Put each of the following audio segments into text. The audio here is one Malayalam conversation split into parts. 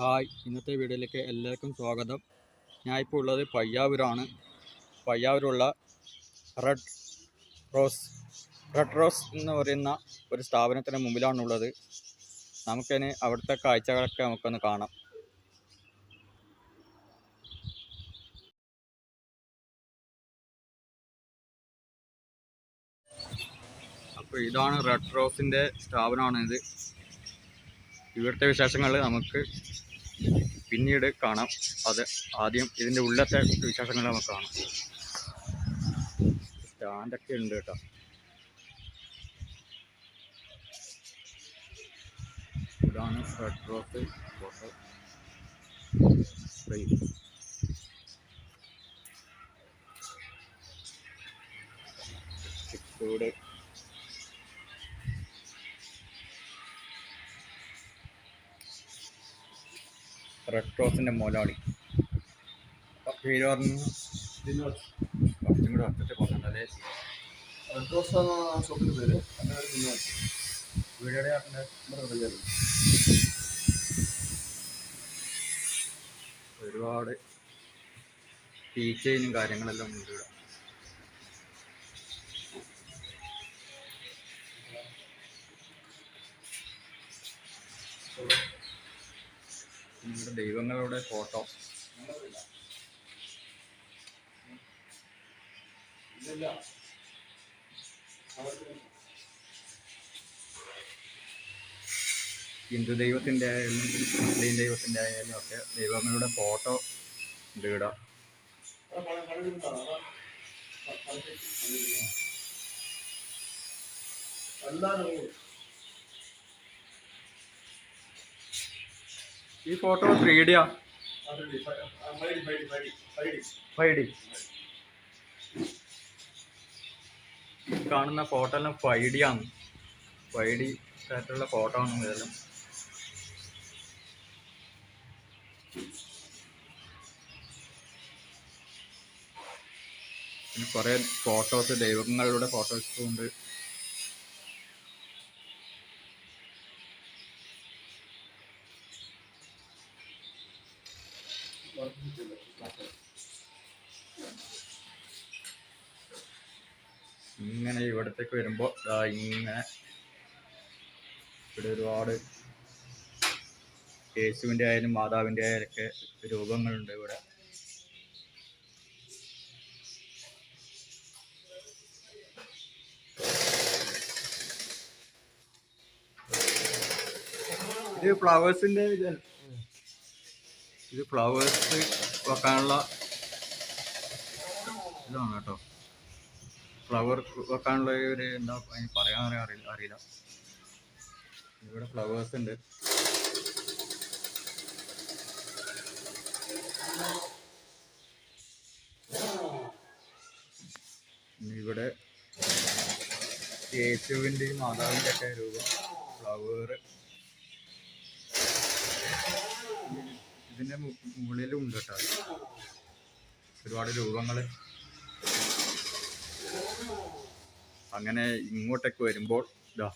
ഹായ്. ഇന്നത്തെ വീഡിയോയിലേക്ക് എല്ലാവർക്കും സ്വാഗതം. ഞാൻ ഇപ്പോൾ ഉള്ളത് പയ്യാവൂരാണ്. പയ്യാവൂരുള്ള റെഡ് റോസ് റെഡ് റോസ് എന്ന് പറയുന്ന ഒരു സ്ഥാപനത്തിന് മുമ്പിലാണുള്ളത്. നമുക്കതിന് അവിടുത്തെ കാഴ്ചകളൊക്കെ നമുക്കൊന്ന് കാണാം. അപ്പോൾ ഇതാണ് റെഡ് റോസിന്റെ സ്ഥാപനമാണിത്. ഇവിടുത്തെ വിശേഷങ്ങൾ നമുക്ക് പിന്നീട് കാണാം. അത് ആദ്യം ഇതിന്റെ ഉള്ളത്തെ വിശേഷങ്ങൾ നമുക്ക് കാണാം. സ്റ്റാൻഡൊക്കെ ഉണ്ട് കേട്ടോ. ഇതാണ് റെഡ് ഫോട്ടോ. റെഡ് ക്രോസിന്റെ അപ്പൊ പേര് പറഞ്ഞു. കുറച്ചും കൂടെ ഒറ്റ പറഞ്ഞല്ലേ എന്ന പേര്? എന്റെ പേര് ബിനോദ് വീടിയുടെ ആട്ടിന്റെ ഒരുപാട് ടീച്ചേനും കാര്യങ്ങളെല്ലാം ഉണ്ട് ഇവിടെ. നമ്മുടെ ദൈവങ്ങളുടെ ഫോട്ടോ. ഹിന്ദു ദൈവത്തിന്റെ ആയാലും മുസ്ലിം ദൈവത്തിന്റെ ആയാലും ഒക്കെ ദൈവങ്ങളുടെ ഫോട്ടോ ഉണ്ട് ഇവിടെ ഈ ഫോട്ടോ ത്രീ ഡിയാ ഫൈവ് ഡി കാണുന്ന ഫോട്ടോ എല്ലാം ഫൈവ് ഡി ആണ്. ഫൈവ് ഡി ആയിട്ടുള്ള ഫോട്ടോ ആണ് ഇതെല്ലാം പിന്നെ കുറേ ഫോട്ടോസ് ദൈവങ്ങളുടെ ഫോട്ടോസും ഉണ്ട്. ഇങ്ങനെ ഇവിടത്തേക്ക് വരുമ്പോൾ ഇങ്ങനെ ഇവിടെ ഒരുപാട് യേശുവിന്റെ ആയാലും മാതാവിന്റെ ആയാലും ഒക്കെ രൂപങ്ങളുണ്ട് ഇവിടെ. ഇത് ഫ്ലവേഴ്സിന്റെ ഇത് ഫ്ലവേഴ്സ് വെക്കാനുള്ള ഇതാണ് കേട്ടോ. ഫ്ലവർ വെക്കാനുള്ള ഒരു എന്താ അതിന് പറയാൻ അറിയില്ല അറിയില്ല. ഇവിടെ ഫ്ലവേഴ്സ് ഉണ്ട്. ഇവിടെ യേശുവിന്റെയും മാതാവിന്റെ ഒക്കെ രൂപം. ഫ്ലവർ ഇതിന്റെ മുകളിലും ഉണ്ട് കേട്ടോ ഒരുപാട് രൂപങ്ങൾ അങ്ങനെ ഇങ്ങോട്ടേക്ക് വരുമ്പോൾ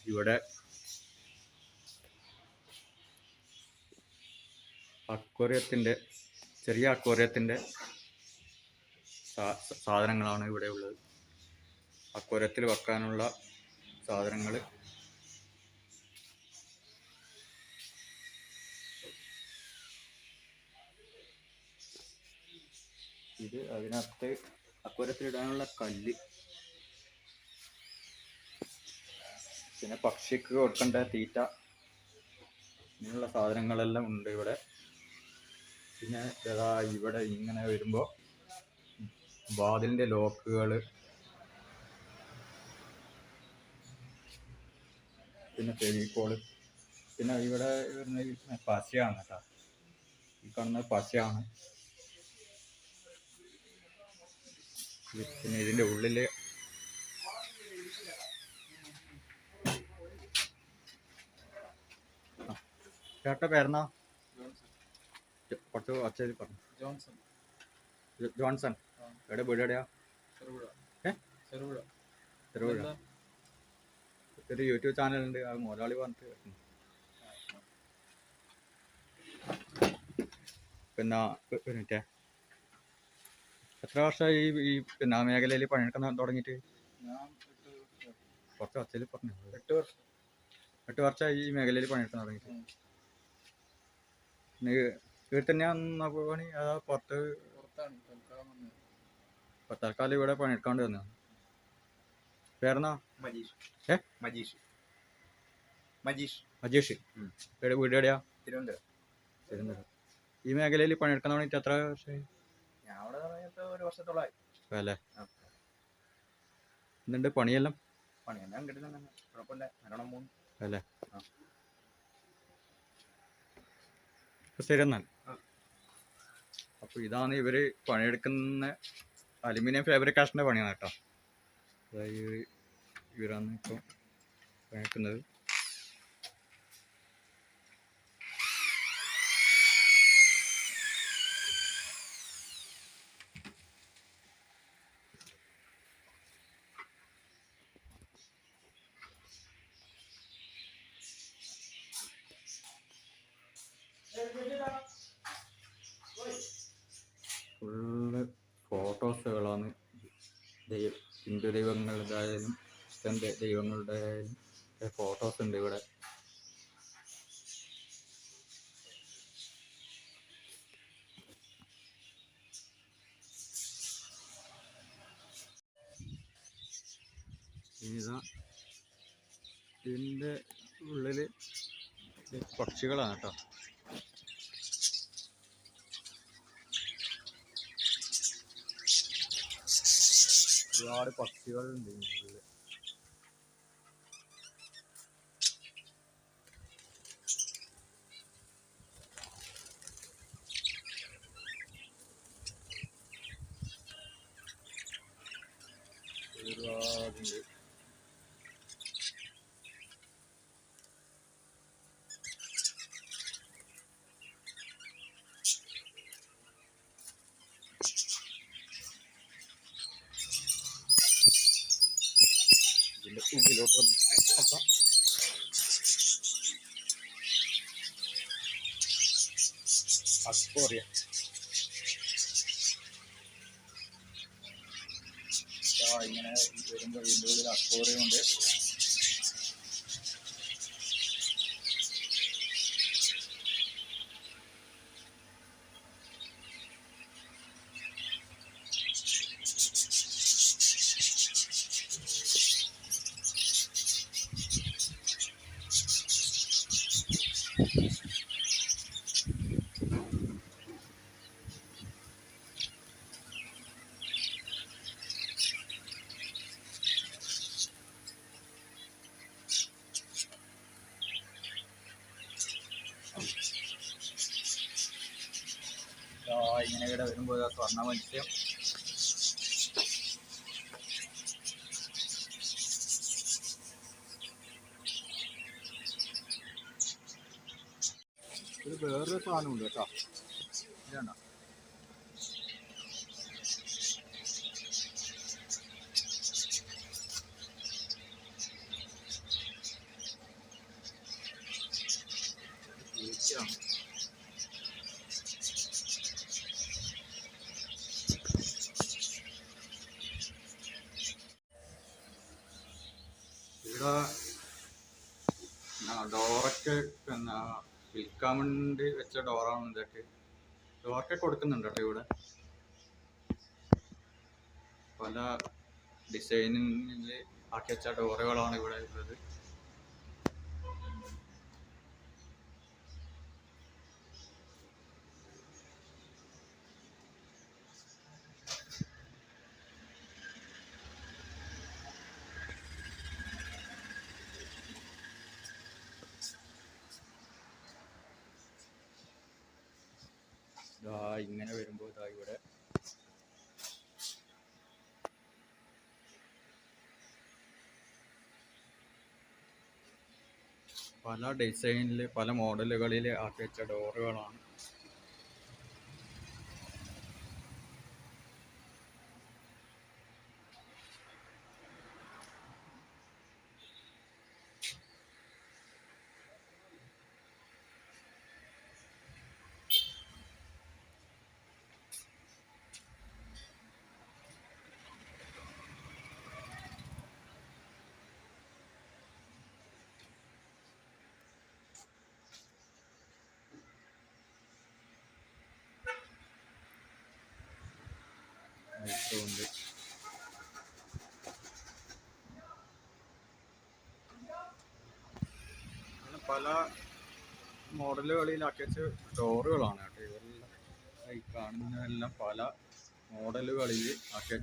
ഇവിടെ അക്വറിയത്തിന്റെ ചെറിയ അക്വറിയത്തിന്റെ സാധനങ്ങളാണ് ഇവിടെ ഉള്ളത്. അക്വറിയത്തിൽ വെക്കാനുള്ള സാധനങ്ങൾ ഇത് അതിനകത്ത് അക്വറിയത്തിൽ ഇടാനുള്ള കല്ല്. പിന്നെ പക്ഷിക്ക് കൊടുക്കേണ്ട തീറ്റ. ഇങ്ങനെയുള്ള സാധനങ്ങളെല്ലാം ഉണ്ട് ഇവിടെ. പിന്നെ ഇതാ ഇവിടെ ഇങ്ങനെ വരുമ്പോൾ വാതിലിന്റെ ലോക്കുകൾ പിന്നെ ഫെവിക്കോൾ പിന്നെ ഇവിടെ വരുന്ന പശയാണ് കേട്ടോ. ഈ കാണുന്നത് പശയാണ്. പിന്നെ ഇതിന്റെ ഉള്ളിൽ ചേട്ട പേരെന്നാ? കുറച്ച് ഒച്ചയിൽ പറഞ്ഞു. ജോൺസൺ. ജോൺസൺ. എവിടെ? വീട് എവിടെയാ? ചെറുപുഴ? ചെറുപുഴ? ഒരു യൂട്യൂബ് ചാനലുണ്ട്. ആ മുതലാളി പറഞ്ഞിട്ട് പിന്നെ ഒരു മിനിറ്റേ. എത്ര വർഷമായി ഈ ഈ പിന്നെ മേഖലയിൽ പണിയെടുക്കാൻ തുടങ്ങിയിട്ട്? കുറച്ച് വർഷത്തിൽ പറഞ്ഞു എട്ട് വർഷം. എട്ട് വർഷമായി ഈ മേഖലയിൽ പണിയെടുക്കാൻ തുടങ്ങിയിട്ട്. വീട്ടിൽ തന്നെയാണോ പണി അതാ പുറത്ത്? ഇപ്പൊ തൽക്കാലം ഇവിടെ പണിയെടുക്കാണ്ട് വന്നു? പേരെന്നാ? മജീഷ്. ഏ? മജീഷ്. മജീഷ്. മജീഷ്. എവിടെ വീട് എവിടെയാ? തിരുവനന്തപുരം. തിരുവനന്തപുരം. ഈ മേഖലയിൽ പണിയെടുക്കാൻ തുടങ്ങിയിട്ട് എത്ര വർഷമായി? ഞാൻ അവിടെ ഒരു വർഷത്തോളമായി. അല്ലേ? എന്നുണ്ട് പണിയെല്ലാം? പണിയെല്ലാം കിട്ടുന്നുണ്ട് കുഴപ്പമില്ല. നല്ലോണം അല്ലേ? ശരി എന്നാൽ. അപ്പോൾ ഇതാണ് ഇവർ പണിയെടുക്കുന്ന അലുമിനിയം ഫാബ്രിക്കേഷന്റെ പണിയാണ് കേട്ടോ. അതായത് ഇവരാണ് ഇപ്പോൾ പണിയെടുക്കുന്നത്. ഫുള്ള് ഫോട്ടോസുകളാണ്. ദൈവ ഹിന്ദു ദൈവങ്ങളുടേതായാലും ക്രിസ്ത്യൻ ദൈവങ്ങളുടേതായാലും ഫോട്ടോസ് ഉണ്ട് ഇവിടെ. ഇതാ ഇതിന്റെ ഉള്ളിൽ പക്ഷികളാണ് കേട്ടോ. ഒരുപാട് പക്ഷികളുണ്ട് ഇതിനുള്ളിൽ ഒരുപാടുണ്ട്. അക്വോറിയ ഇങ്ങനെ വരുമ്പോൾ ഇതിന്റെ ഉള്ളിൽ അക്വോറിയം ഇവിടെ വരുമ്പോൾ ഇതാ സ്വർണ മത്സ്യം ഇത് വേറൊരു സാധനമുണ്ട് കേട്ടോ ഇതാണ് ഈച്ചയാണ് ആ, ഡോറൊക്കെ എന്നാ വിൽക്കാൻ വേണ്ടി വെച്ച ഡോറാണ് ഇതൊക്കെ. ഡോറൊക്കെ കൊടുക്കുന്നുണ്ട് കേട്ടോ ഇവിടെ. പല ഡിസൈനിൽ ആക്കി വെച്ച ഡോറുകളാണ് ഇവിടെ ഉള്ളത്. ഇങ്ങനെ വരുമ്പോൾ ഇതാ ഇവിടെ. പല ഡിസൈനിൽ പല മോഡലുകളിൽ ആക്കി വെച്ച ഡോറുകളാണ് ചിത്രമുണ്ട് അങ്ങനെ പല മോഡലുകളിലാക്കി വെച്ച ഡോറുകളാണ് കേട്ടോ ഇതെല്ലാം ഈ കാണുന്നതെല്ലാം പല മോഡലുകളിൽ ആക്കി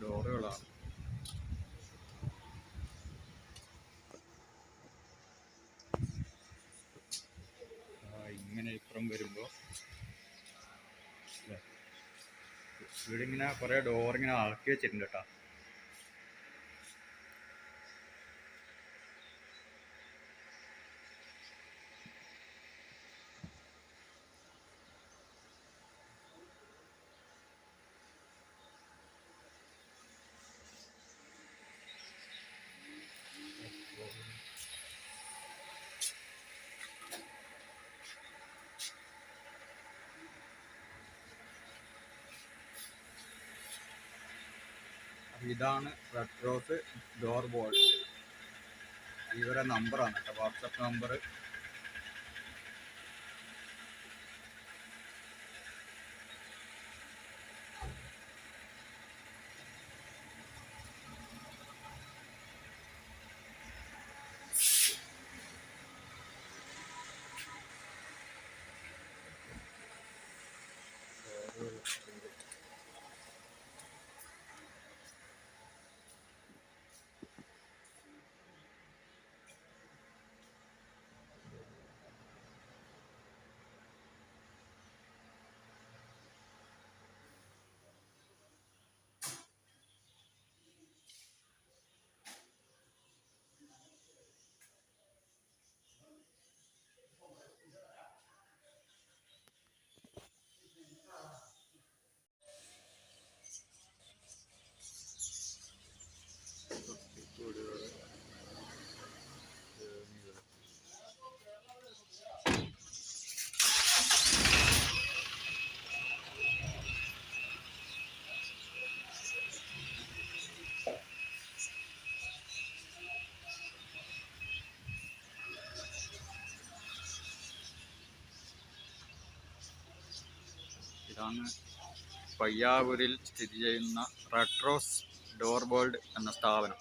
ഡോറുകളാണ്. ഇങ്ങനെ ഇപ്പുറം വരുമ്പോൾ ഇവിടെ ഇങ്ങനെ കുറേ ഡോർ ഇങ്ങനെ ആക്കി വെച്ചിട്ടുണ്ട് കേട്ടോ ഇതാണ് റെഡ് റോസ് ഡോർ ബോൾട്ട് ഇവരെ നമ്പറാണ് കേട്ടോ. വാട്സപ്പ് നമ്പർ ഇതാണ് പയ്യാവൂരിൽ സ്ഥിതി ചെയ്യുന്ന റെട്രോസ് ഡോർബോൾഡ് ഡോർ ബോൾഡ് എന്ന സ്ഥാപനം.